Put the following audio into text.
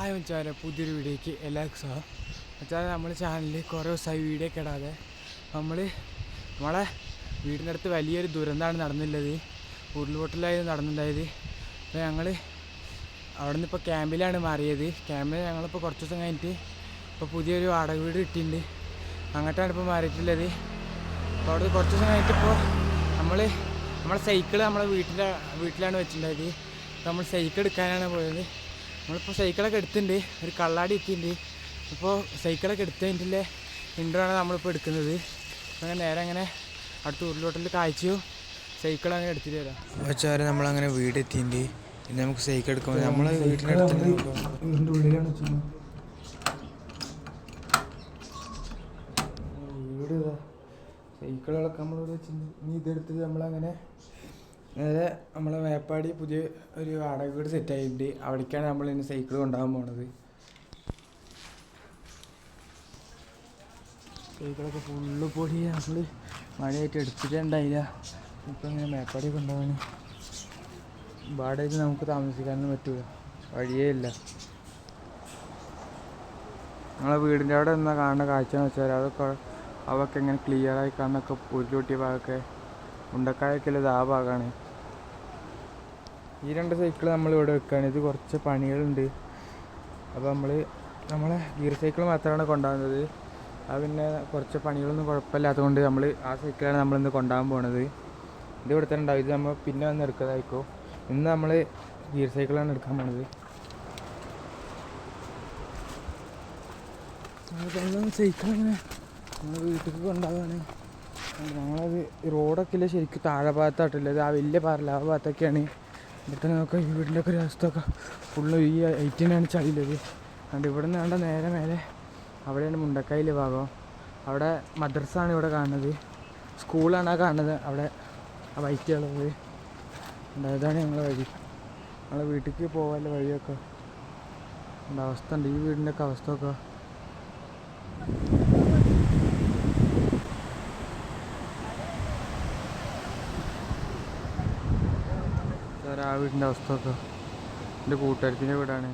Hi മച്ചാരെ പുതിയൊരു വീഡിയോയ്ക്ക് എല്ലാവർക്കും സ്വാഗതം. മച്ചാരെ നമ്മുടെ ചാനലിൽ കുറേ ദിവസമായി വീഡിയോ ഒക്കെ ഇടാതെ നമ്മൾ നമ്മളെ വീടിന്റെ അടുത്ത് വലിയൊരു ദുരന്തമാണ് നടന്നില്ലത്. ഉരുൾപൊട്ടലായത് നടന്നിട്ടുണ്ടായത് അപ്പോൾ ഞങ്ങൾ അവിടെ നിന്ന് ഇപ്പോൾ ക്യാമ്പിലാണ് മാറിയത്. ക്യാമ്പിൽ ഞങ്ങളിപ്പോൾ കുറച്ച് ദിവസം കഴിഞ്ഞിട്ട് ഇപ്പോൾ പുതിയൊരു വാടക വീട് കിട്ടിയിട്ടുണ്ട്. അങ്ങോട്ടാണ് ഇപ്പോൾ മാറിയിട്ടുള്ളത്. അപ്പോൾ അവിടെ കുറച്ച് ദിവസം കഴിഞ്ഞിട്ട് ഇപ്പോൾ നമ്മൾ നമ്മളെ സൈക്കിൾ നമ്മളെ വീട്ടിലെ വീട്ടിലാണ് വെച്ചിട്ടുണ്ടായത്. നമ്മൾ സൈക്കിൾ എടുക്കാനാണ് പോയത്. നമ്മളിപ്പോൾ സൈക്കിളൊക്കെ എടുത്തിട്ടുണ്ട് ഒരു കള്ളാടി എത്തിയിട്ടുണ്ട് ഇപ്പോൾ സൈക്കിളൊക്കെ എടുത്തതിന്റെ ഇൻഡോ ആണ് നമ്മളിപ്പോൾ എടുക്കുന്നത്. അങ്ങനെ നേരെ അങ്ങനെ അടുത്ത ഉരുളോട്ടിൽ കാഴ്ചയോ സൈക്കിൾ അങ്ങനെ എടുത്തിട്ട് വരാം. വെച്ചാൽ നമ്മളങ്ങനെ വീട് എത്തിയിട്ടുണ്ട് ഇനി നമുക്ക് സൈക്കിൾ എടുക്കുമ്പോൾ നമ്മൾ വീടിന്റെ ഉള്ളിലാണ് വെച്ചത്. വീട് വെച്ചിട്ടുണ്ട് ഇനി ഇതെടുത്തിട്ട് നമ്മളങ്ങനെ നേരെ നമ്മളെ മേപ്പാടി പുതിയ ഒരു വാടക വീട് സെറ്റ് ആയിട്ടുണ്ട്. അവിടേക്കാണ് നമ്മൾ ഇനി സൈക്കിൾ കൊണ്ടുപോകാൻ പോണത്. സൈക്കിളൊക്കെ ഫുള്ള് പൊടി നമ്മൾ മഴയായിട്ട് എടുത്തിട്ടുണ്ടായില്ല. ഇപ്പം ഇങ്ങനെ മേപ്പാടി കൊണ്ടുപോകാൻ വാടകയ്ക്ക് നമുക്ക് താമസിക്കാനൊന്നും പറ്റൂല. വഴിയേ ഇല്ല. നമ്മളെ വീടിന്റെ അവിടെ നിന്നാൽ കാണുന്ന കാഴ്ച എന്ന് വെച്ചാൽ അതൊക്കെ അവൊക്കെ എങ്ങനെ ക്ലിയർ ആയി കാണുന്നൊക്കെ ഉരുളൂട്ടിയ ഭാഗമൊക്കെ ഉണ്ടക്കായൊക്കെ ഉള്ളത് ആ ഭാഗമാണ് ഈ രണ്ട് സൈക്കിൾ നമ്മൾ ഇവിടെ വെക്കുകയാണ് ഇത് കുറച്ച് പണികളുണ്ട്. അപ്പോൾ നമ്മൾ നമ്മളെ ഗിയർ സൈക്കിൾ മാത്രമാണ് കൊണ്ടുപോകുന്നത്. അത് പിന്നെ കുറച്ച് പണികളൊന്നും കുഴപ്പമില്ലാത്തതുകൊണ്ട് നമ്മൾ ആ സൈക്കിളാണ് നമ്മളിന്ന് കൊണ്ടുപോകാൻ പോണത്. ഇത് ഇവിടെ തന്നെ ഉണ്ടാവും. ഇത് നമ്മൾ പിന്നെ വന്ന് എടുക്കുന്നതായിരിക്കും. ഇന്ന് നമ്മൾ ഗിയർ സൈക്കിളാണ് എടുക്കാൻ പോണത്. സൈക്കിൾ അങ്ങനെ നമ്മൾ വീട്ടിലേക്ക് കൊണ്ടുപോകാണ് ഞങ്ങളത് റോഡൊക്കെ ഇല്ല ശരിക്കും താഴെ ഭാഗത്തായിട്ടില്ല ആ വലിയ പാറല്ല ആ ഭാഗത്തൊക്കെയാണ്. ഇവിടുത്തെ നോക്കാം ഈ വീടിന്റെ ഒക്കെ ഒരു അവസ്ഥയൊക്കെ. ഫുള്ള് ഈ ഐറ്റിനാണ് ചളിയിലത്. അതുകൊണ്ട് ഇവിടെ നിന്ന് വേണ്ട നേരെ മേലെ അവിടെയാണ് മുണ്ടക്കായിലെ ഭാഗം. അവിടെ മദ്രസാണ് ഇവിടെ കാണുന്നത്. സ്കൂളാണ് ആ കാണുന്നത് അവിടെ ആ വൈറ്റ് ഉള്ളത് ഇതാണ് ഞങ്ങളെ വഴി. ഞങ്ങളെ വീട്ടിലേക്ക് പോകാനുള്ള വഴിയൊക്കെ. അവസ്ഥ ഉണ്ട്. ഈ വീടിന്റെ ഒക്കെ അവസ്ഥ ഒക്കെ സാർ ആ വീടിന്റെ അവസ്ഥ ഒക്കെ. എന്റെ കൂട്ടുകാരത്തിന്റെ വീടാണ്.